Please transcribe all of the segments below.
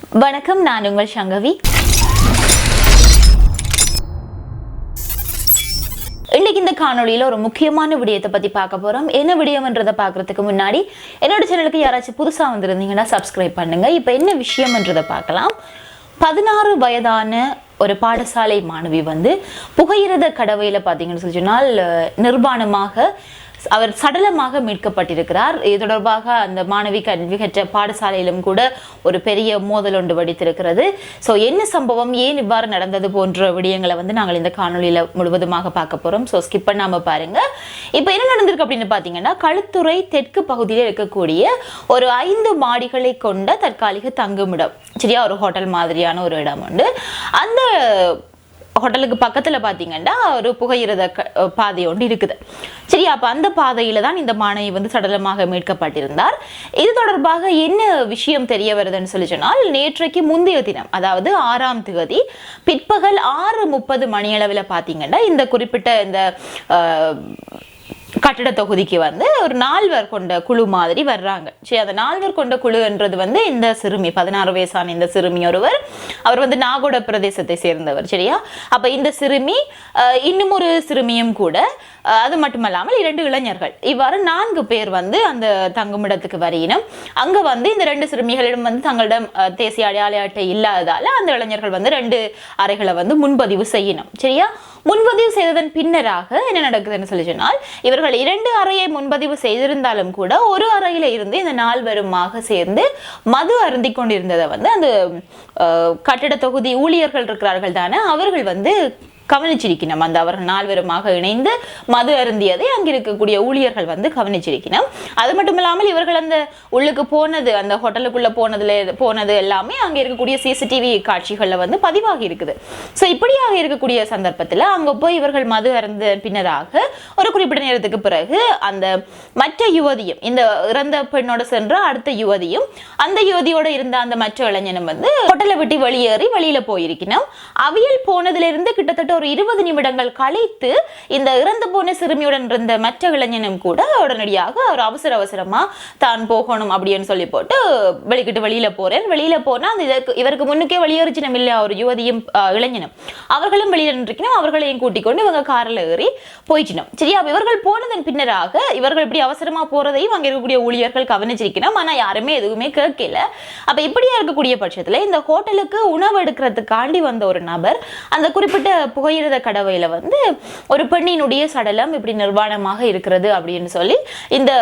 வணக்கம் நான் உங்கள் சங்கவி. இன்னைக்கு இந்த காணொலியில் ஒரு முக்கியமான விடயத்தை பத்தி பார்க்க போறோம். என்ன விடயம்ன்றதை பார்க்கறதுக்கு முன்னாடி என்னோட சேனலுக்கு யாராச்சும் புதுசா வந்திருந்தீங்கன்னா சப்ஸ்கிரைப் பண்ணுங்க. இப்போ என்ன விஷயம்ன்றதை பார்க்கலாம். பதினாறு வயதான ஒரு பாடசாலை மாணவி வந்து புகையிரத கடவையில் பார்த்தீங்கன்னு சொல்லி சொன்னால் நிர்வாணமாக அவர் சடலமாக மீட்கப்பட்டிருக்கிறார். இது தொடர்பாக அந்த மாணவி கல்வி கற்ற பாடசாலையிலும் கூட ஒரு பெரிய மோதல் ஒன்று வடித்திருக்கிறது. ஸோ என்ன சம்பவம்? ஏன் இவ்வாறு நடந்தது போன்ற விடயங்களை வந்து நாங்கள் இந்த காணொலியில் முழுவதுமாக பார்க்க போகிறோம் ஸோ ஸ்கிப் பண்ணாமல் பாருங்க. இப்போ என்ன நடந்திருக்கு அப்படின்னு பார்த்தீங்கன்னா களுத்துறை தெற்கு பகுதியில் இருக்கக்கூடிய ஒரு ஐந்து மாடிகளை கொண்ட தற்காலிக தங்குமிடம் சரியா? ஒரு ஹோட்டல் மாதிரியான ஒரு இடம் உண்டு. அந்த ஹோட்டலுக்கு பக்கத்தில் பார்த்தீங்கன்னா ஒரு புகையிரத க- பாதை ஒன்று இருக்குது. சரி அப்போ அந்த பாதையில் தான் இந்த மாணவி வந்து சடலமாக மீட்கப்பட்டிருந்தார். இது தொடர்பாக என்ன விஷயம் தெரிய வருதுன்னு சொல்லி சொன்னால் நேற்றைக்கு முந்தைய தினம் அதாவது ஆறாம் தேதி பிற்பகல் ஆறு முப்பது மணியளவில் பார்த்தீங்கன்னா இந்த குறிப்பிட்ட இந்த கட்டிட தொகுதிக்கு வந்து ஒரு நால்வர் கொண்ட குழு மாதிரி வர்றாங்க. சரி அந்த நால்வர் கொண்ட குழுன்றது வந்து இந்த சிறுமி பதினாறு வயசான இந்த சிறுமி ஒருவர். அவர் வந்து நாகோட பிரதேசத்தை சேர்ந்தவர் சரியா? அப்ப இந்த சிறுமி இன்னும் ஒரு சிறுமியும் கூட அது மட்டுமல்லாமல் இரண்டு இளைஞர்கள். இவ்வாறு நான்கு பேர் வந்து அந்த தங்குமிடத்துக்கு வரையினும் அங்க வந்து இந்த ரெண்டு சிறுமிகளிடம் வந்து தங்களிடம் தேசிய அடையாள அட்டை இல்லாததால அந்த இளைஞர்கள் வந்து ரெண்டு அறைகளை வந்து முன்பதிவு செய்யணும் சரியா? முன்பதிவு செய்ததன் பின்னராக என்ன நடக்குதுன்னு சொல்லி சொன்னால் இவர்கள் இரண்டு அறையை முன்பதிவு செய்திருந்தாலும் கூட ஒரு அறையில இருந்து இந்த நால்வருமாக சேர்ந்து மது அருந்தி கொண்டிருந்ததை வந்து அந்த அஹ், கட்டிட தொகுதி ஊழியர்கள் இருக்கிறார்கள் தானே அவர்கள் வந்து கவனிச்சிருக்கணும். அந்த அவர்கள் நால்வருமாக இணைந்து மது அருந்தியதை அங்க இருக்கக்கூடிய ஊழியர்கள் வந்து கவனிச்சிருக்கணும். அது மட்டும் இல்லாமல் இவர்கள் அந்த உள்ளுக்கு போனது அந்த ஹோட்டலுக்குள்ள போனதுல போனது எல்லாமே அங்க இருக்கக்கூடிய சிசிடிவி காட்சிகளில் வந்து பதிவாகி இருக்குது. ஸோ இப்படியாக இருக்கக்கூடிய சந்தர்ப்பத்துல அங்க போய் இவர்கள் மது அருந்த பின்னராக ஒரு குறிப்பிட்ட நேரத்துக்கு பிறகு அந்த மற்ற யுவதியும் இந்த இறந்த பெண்ணோட சென்ற அடுத்த யுவதியும் அந்த யுவதியோட இருந்த அந்த மற்ற இளைஞனும் வந்து ஹோட்டலை விட்டு வெளியேறி வெளியில போயிருக்கணும். அவியல் போனதிலிருந்து கிட்டத்தட்ட ஒரு இருபது நிமிடங்கள் கழித்து இந்த இறந்து போன சிறுமியுடன் இருந்த மற்ற இளைஞனும் கூட உடனடியாக ஒரு அவசர அவசரமா தான் போகணும் அப்படின்னு சொல்லி போட்டு வெளிக்கிட்டு வெளியில போறேன். வெளியில போனா அந்த இதற்கு இவருக்கு முன்னுக்கே வெளியேறிச்சினம் இல்லையா ஒரு யுவதியும் இளைஞனும். அவர்களும் வெளியில நின்றுக்கணும் அவர்களையும் கூட்டிக் கொண்டு இவங்க காரில் ஏறி போயிட்டினோம் சரியா இவர்கள் போனதன் பின்னராக இவர்கள் இப்படி அவசரமா போறதையும் அங்க இருக்கக்கூடிய ஊழியர்கள் கவனிச்சிருக்கணும். ஆனா யாருமே எதுவுமே கேட்கல. அப்ப இப்படியா இருக்கக்கூடிய பட்சத்துல இந்த ஹோட்டலுக்கு உணவு எடுக்கிறதுக்காண்டி வந்த ஒரு நபர் அந்த குறிப்பிட்ட புகையிரத கடவையில் வந்து ஒரு பெண்ணினுடைய சடலம் இப்படி நிர்வாணமாக இருக்கிறது அப்படின்னு சொல்லி இந்த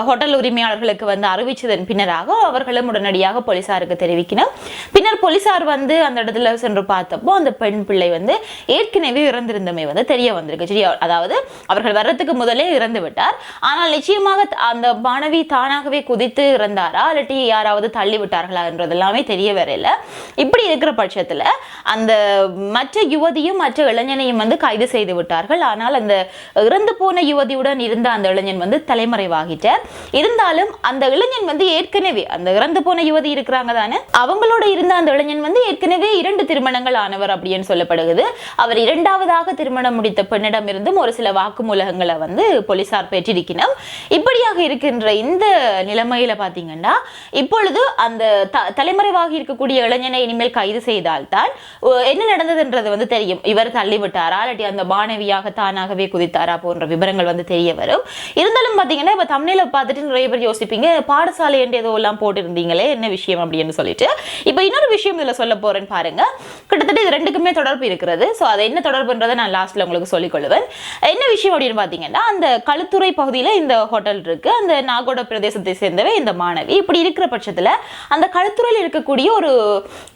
ஹோட்டல் உரிமையாளர்களுக்கு வந்து அறிவித்ததன் பின்னராக அவர்களும் உடனடியாக போலீசாருக்கு தெரிவிக்கணும் பின்னர் போலீசார் வந்து அந்த இடத்துல சென்று பார்த்தப்போ அந்த பெண் பிள்ளை வந்து ஏற்கனவே இறந்திருந்தமை வந்து தெரிய வந்திருக்கு. சரி அதாவது அவர்கள் வர்றதுக்கு முதலே இறந்து விட்டார். ஆனால் நிச்சயமாக த- அந்த மாணவி தானாகவே குதித்து இறந்தாரா? இல்லாட்டி யாராவது தள்ளி விட்டார்களா என்றதெல்லாமே தெரிய வரையில இப்படி இருக்கிற பட்சத்தில் அந்த மற்ற யுவதியும் மற்ற இளைஞனையும் வந்து கைது செய்து விட்டார்கள். ஆனால் அந்த இறந்து போன யுவதியுடன் இருந்த அந்த இளைஞன் வந்து தலைமறைவாகிட்டார். இருந்தாலும் அந்த இளைஞன் வந்து ஏற்கனவே அந்த இறந்து போன யுவதி இருக்கிறாங்க தானே? அவங்களோட இருந்த அந்த இளைஞன் வந்து ஏற்கனவே இரண்டு திருமணங்கள் ஆனவர் அப்படின்னு சொல்லப்படுகிறது. அவர் இரண்டாவதாக திருமணம் முடித்த பெண்ணிடம் இருந்தும் ஒரு சில வாக்குமூலகங்களை வந்து போலீசார் பெற்றிருக்கணும் இப்படியாக இருக்கின்ற இந்த நிலைமையில பாத்தீங்கன்னா இப்பொழுது அந்த த- தலைமறைவாகி இருக்கக்கூடிய இளைஞனை இனிமேல் கைது செய்தால்தான் என்ன நடந்ததுன்றது வந்து தெரியும். இவர் தள்ளிவிட்டாரா இல்லாட்டி அந்த மாணவியாக தானாகவே குதித்தாரா போன்ற விவரங்கள் வந்து தெரிய வரும். இருந்தாலும் பாத்தீங்கன்னா இப்ப தமிழில பார்த்துட்டு நிறைய பேர் யோசிப்பீங்க பாடசாலை என்று ஏதோ எல்லாம் போட்டிருந்தீங்களே என்ன விஷயம் அப்படின்னு சொல்லிட்டு. இப்போ இன்னொரு விஷயம் இதுல சொல்ல போறேன்னு பாருங்க. கிட்டத்தட்ட இது ரெண்டுக்குமே தொடர்பு இருக்கிறது. ஸோ அது என்ன தொடர்புன்றதை நான் லாஸ்ட்ல உங்களுக்கு சொல்லிக்கொள்ளுவேன் என்ன விஷயம் அப்படின்னு பார்த்தீங்கன்னா அந்த களுத்துறை பகுதியில இந்த ஹோட்டல் இருக்கு. அந்த நாகோட பிரதேசத்தை சேர்ந்தவே இந்த மாணவி. இப்படி இருக்கிற பட்சத்துல அந்த களுத்துறையில் இருக்கக்கூடிய ஒரு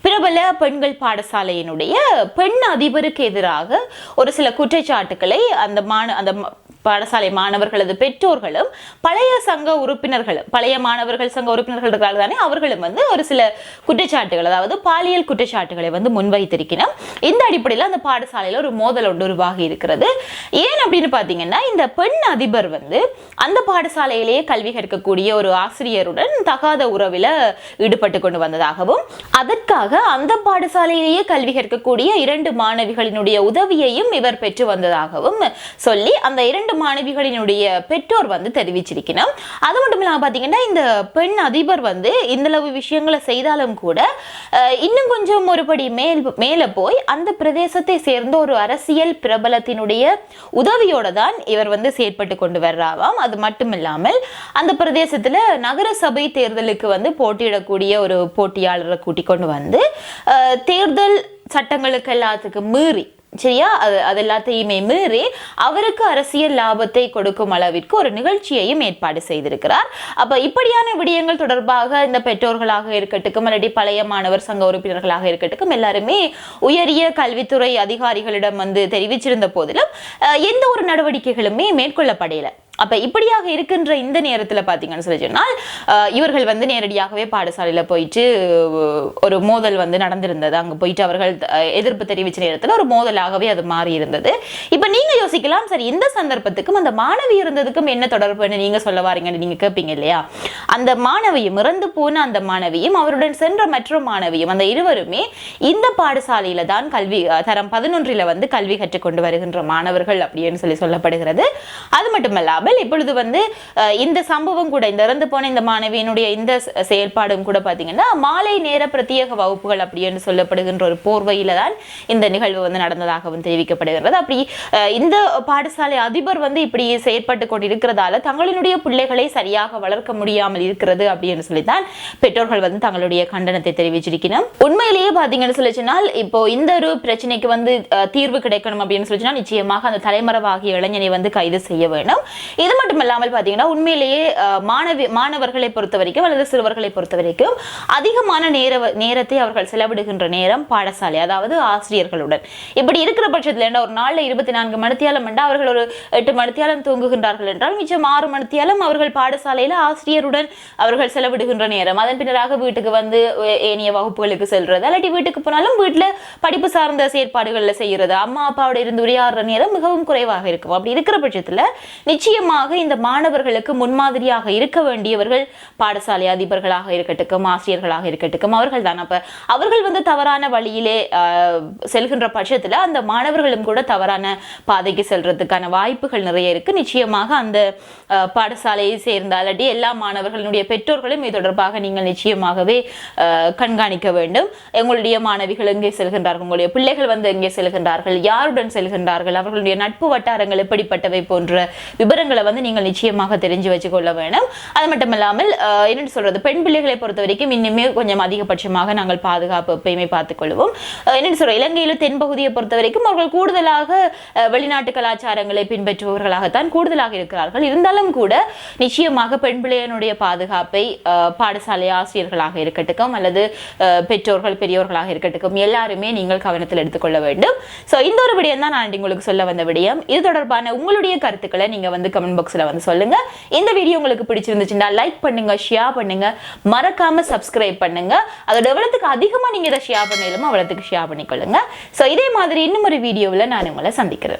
பிரபல பெண்கள் பாடசாலையினுடைய பெண் அதிபருக்கு எதிராக ஒரு சில குற்றச்சாட்டுக்களை அந்த மாண அந்த பாடசாலை மாணவர்களது பெற்றோர்களும் பழைய சங்க உறுப்பினர்களும் பழைய மாணவர்கள் சங்க உறுப்பினர்கள் இருக்கிறார்கள் தானே அவர்களும் வந்து ஒரு சில குற்றச்சாட்டுகள் அதாவது பாலியல் குற்றச்சாட்டுகளை வந்து முன்வைத்திருக்கணும் இந்த அடிப்படையில் அந்த பாடசாலையில் ஒரு மோதல் ஒன்று உருவாகி இருக்கிறது. ஏன் அப்படின்னு பார்த்தீங்கன்னா இந்த பெண் அதிபர் வந்து அந்த பாடசாலையிலேயே கல்வி கற்கக்கூடிய ஒரு ஆசிரியருடன் தகாத உறவில் ஈடுபட்டு கொண்டு வந்ததாகவும் அதற்காக அந்த பாடசாலையிலேயே கல்வி கற்கக்கூடிய இரண்டு மாணவிகளினுடைய உதவியையும் இவர் பெற்று வந்ததாகவும் சொல்லி அந்த இரண்டு மாணவிகளினுடைய பெற்றோர் வந்து தெரிவிச்சிருக்கணும். அது மட்டும் இல்லாமல் பார்த்தீங்கன்னா இந்த பெண் அதிபர் வந்து இந்தளவு விஷயங்களை செய்தாலும் கூட இன்னும் கொஞ்சம் ஒருபடி மேல் மேலே போய் அந்த பிரதேசத்தை சேர்ந்த ஒரு அரசியல் பிரபலத்தினுடைய உதவியோட தான் இவர் வந்து செயற்பட்டு கொண்டு வர்றாவாம் அது மட்டும் இல்லாமல் அந்த பிரதேசத்தில் நகர சபை தேர்தலுக்கு வந்து போட்டியிடக்கூடிய ஒரு போட்டியாளரை கூட்டிக் கொண்டு வந்து தேர்தல் சட்டங்களுக்கு எல்லாத்துக்கும் மீறி சரியா? அது அது எல்லாத்தையுமே மீறி அவருக்கு அரசியல் லாபத்தை கொடுக்கும் அளவிற்கு ஒரு நிகழ்ச்சியையும் ஏற்பாடு செய்திருக்கிறார். அப்போ இப்படியான விடயங்கள் தொடர்பாக இந்த பெற்றோர்களாக இருக்கட்டும் அல்லது பழைய மாணவர் சங்க உறுப்பினர்களாக இருக்கட்டும் எல்லாருமே உயரிய கல்வித்துறை அதிகாரிகளிடம் வந்து தெரிவிச்சிருந்த போதிலும் எந்த ஒரு நடவடிக்கைகளுமே மேற்கொள்ளப்படலை. அப்போ இப்படியாக இருக்கின்ற இந்த நேரத்தில் பார்த்தீங்கன்னு சொல்லி சொன்னால் இவர்கள் வந்து நேரடியாகவே பாடசாலையில போயிட்டு ஒரு மோதல் வந்து நடந்திருந்தது. அங்க போயிட்டு அவர்கள் எதிர்ப்பு தெரிவித்த நேரத்தில் ஒரு மோதலாகவே அது மாறி இருந்தது. இப்போ நீங்கள் யோசிக்கலாம் சரி இந்த சந்தர்ப்பத்துக்கும் அந்த மாணவி இருந்ததுக்கும் என்ன தொடர்புன்னு நீங்கள் சொல்ல வாரீங்கன்னு நீங்கள் கேட்பீங்க இல்லையா? அந்த மாணவியும் இறந்து போன அந்த மாணவியும் அவருடன் சென்ற மற்ற மாணவியும் அந்த இருவருமே இந்த பாடசாலையில தான் கல்வி தரம் பதினொன்றில் வந்து கல்வி கற்றுக்கொண்டு வருகின்ற மாணவர்கள் அப்படின்னு சொல்லி சொல்லப்படுகிறது. அது மட்டுமல்லாமல் இப்பொழுது வந்து இந்த சம்பவம் கூட இந்த இறந்து போன இந்த மாணவியினுடைய இந்த செயல்பாடும் கூட பார்த்தீங்கன்னா மாலை நேர பிரத்யேக வகுப்புகள் அப்படின்னு சொல்லப்படுகின்ற ஒரு போர்வையில தான் இந்த நிகழ்வு வந்து நடந்ததாகவும் தெரிவிக்கப்படுகிறது. அப்படி இந்த பாடசாலை அதிபர் வந்து இப்படி செயற்பட்டு கொண்டிருக்கிறதால தங்களினுடைய பிள்ளைகளை சரியாக வளர்க்க முடியாமல் இருக்கிறது அப்படின்னு சொல்லித்தான் பெற்றோர்கள் வந்து தங்களுடைய கண்டனத்தை தெரிவிச்சிருக்கணும் உண்மையிலேயே பார்த்தீங்கன்னு சொல்லி சொன்னால் இப்போ இந்த ஒரு பிரச்சனைக்கு வந்து தீர்வு கிடைக்கணும் அப்படின்னு சொல்லி நிச்சயமாக அந்த தலைமறைவாகிய இளைஞனை வந்து கைது செய்ய வேண்டும் இது மட்டும் இல்லாமல் பாத்தீங்கன்னா உண்மையிலேயே மாணவி மாணவர்களை பொறுத்த வரைக்கும் அல்லது சிறுவர்களை பொறுத்த வரைக்கும் அதிகமான நேர நேரத்தை அவர்கள் செலவிடுகின்ற நேரம் பாடசாலை அதாவது ஆசிரியர்களுடன். இப்படி இருக்கிற பட்சத்தில் என்ன ஒரு நாள்ல இருபத்தி நான்கு மணித்தியாலம் என்றால் அவர்கள் ஒரு எட்டு மணித்தியாலம் தூங்குகின்றார்கள் என்றால் மிச்சம் ஆறு மணித்தியாலம் அவர்கள் பாடசாலையில ஆசிரியருடன் அவர்கள் செலவிடுகின்ற நேரம். அதன் பின்னராக வீட்டுக்கு வந்து ஏனைய வகுப்புகளுக்கு செல்றது அல்லாட்டி வீட்டுக்கு போனாலும் வீட்டில் படிப்பு சார்ந்த செயற்பாடுகள்ல செய்யறது அம்மா அப்பாவோட இருந்து உரையாடுற நேரம் மிகவும் குறைவாக இருக்கும். அப்படி இருக்கிற பட்சத்தில் நிச்சயம் நிச்சயமாக இந்த மாணவர்களுக்கு முன்மாதிரியாக இருக்க வேண்டியவர்கள் பாடசாலை அதிபர்களாக இருக்கட்டும் ஆசிரியர்களாக இருக்கட்டும் அவர்கள் தான் அப்போ அவர்கள் வந்து தவறான வழியிலே செல்கின்ற பட்சத்தில் அந்த மாணவர்களும் கூட தவறான பாதைக்கு செல்றதுக்கான வாய்ப்புகள் நிறைய இருக்கு. நிச்சயமாக அந்த பாடசாலையை சேர்ந்த அல்லாட்டி எல்லா மாணவர்களுடைய பெற்றோர்களும் இது தொடர்பாக நீங்கள் நிச்சயமாகவே கண்காணிக்க வேண்டும். எங்களுடைய மாணவிகள் எங்கே செல்கின்றார்கள்? உங்களுடைய பிள்ளைகள் வந்து எங்கே செல்கின்றார்கள்? யாருடன் செல்கின்றார்கள்? அவர்களுடைய நட்பு வட்டாரங்கள் எப்படிப்பட்டவை போன்ற விவரங்கள் வந்து நீங்கள் நிச்சயமாக தெரிஞ்சு வச்சுக்கொள்ள வேணும் அது மட்டும் இல்லாமல் ஆஹ், என்னன்னு சொல்றது பெண் பிள்ளைகளை பொறுத்த வரைக்கும் இன்னுமே கொஞ்சம் அதிகபட்சமாக நாங்கள் பாதுகாப்பு எப்பயுமே பார்த்துக்கொள்வோம் என்னென்னு என்னன்னு சொல்ற இலங்கையில தென்பகுதியை பொறுத்த வரைக்கும் அவர்கள் கூடுதலாக வெளிநாட்டு கலாச்சாரங்களை பின்பற்றுபவர்களாகத்தான் கூடுதலாக இருக்கிறார்கள். இருந்தாலும் கூட நிச்சயமாக பெண் பிள்ளையனுடைய பாதுகாப்பை பாடசாலை ஆசிரியர்களாக இருக்கட்டும் அல்லது பெற்றோர்கள் பெரியோர்களாக இருக்கட்டும் எல்லாருமே நீங்கள் கவனத்தில் எடுத்துக்கொள்ள வேண்டும். ஸோ இந்த ஒரு விடயம் தான் நான் உங்களுக்கு சொல்ல வந்த விடயம். இது தொடர்பான உங்களுடைய கருத்துக்களை நீங்க வந்து கமெண்ட் பாக்ஸ்ல வந்து சொல்லுங்க. இந்த வீடியோ உங்களுக்கு பிடிச்சிருந்துச்சுன்னா லைக் பண்ணுங்க ஷேர் பண்ணுங்க. மறக்காம சப்ஸ்கிரைப் பண்ணுங்க. அதோட எவ்வளவுக்கு அதிகமா நீங்க இதை ஷேர் பண்ணிடலாமோ அவ்வளவுக்கு ஷேர் பண்ணிக்கொள்ளுங்க. ஸோ இதே மாதிரி இன்னும் ஒரு வீடியோவில் நான் உங்களை சந்திக்கிறேன்.